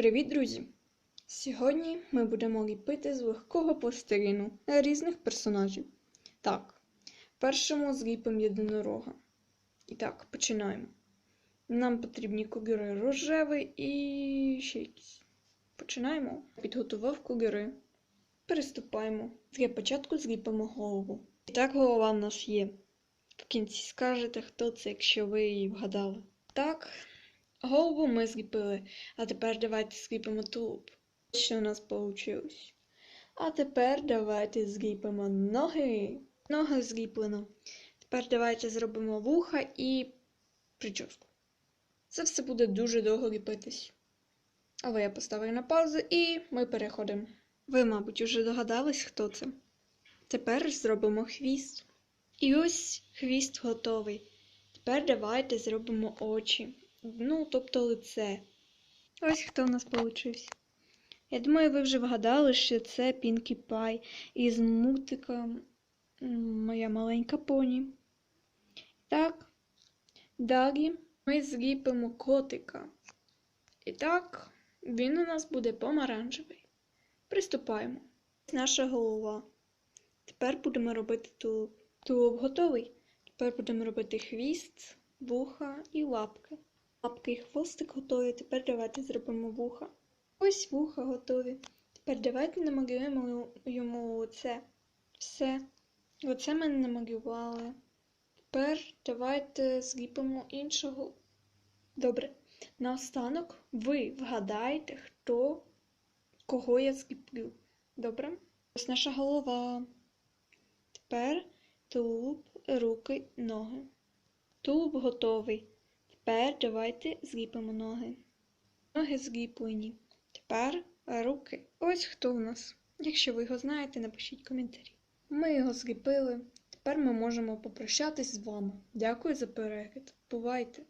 Привіт, друзі! Сьогодні ми будемо ліпити з легкого пластиліну різних персонажів. Так, першому зліпимо єдинорога. І так, починаємо. Нам потрібні кольори рожевий і ще якісь. Починаємо. Підготував кольори. Переступаємо. Для початку зліпимо голову. І так, голова в нас є. В кінці скажете, хто це, якщо ви її вгадали. Так, голову ми зліпили. А тепер давайте зліпимо тулуб. Що у нас вийшло? А тепер давайте зліпимо ноги. Ноги зліплено. Тепер давайте зробимо вуха і прическу. Це все буде дуже довго ліпитись. Але я поставлю на паузу і ми переходимо. Ви, мабуть, уже догадались, хто це. Тепер зробимо хвіст. І ось хвіст готовий. Тепер давайте зробимо очі. Ну, тобто лице. Ось хто в нас получився. Я думаю, ви вже вгадали, що це Пінкі Пай із мультика Моя маленька поні. Так, далі ми зліпимо котика. І так, він у нас буде помаранчевий. Приступаємо. Наша голова. Тепер будемо робити тулуб. Тулуб готовий. Тепер будемо робити хвіст, вуха і лапки. Лапки і хвостик готові. Тепер давайте зробимо вуха. Ось вуха готові. Тепер давайте намалюємо йому оце. Все. Оце ми намалювали. Тепер давайте зліпимо іншого. Добре. Наостанок ви вгадаєте, хто кого я зліплю. Добре? Ось наша голова. Тепер тулуб, руки, ноги. Тулуб готовий. Тепер давайте зліпимо ноги. Ноги зліплені. Тепер руки. Ось хто в нас. Якщо ви його знаєте, напишіть коментарі. Ми його зліпили. Тепер ми можемо попрощатись з вами. Дякую за перегляд. Бувайте!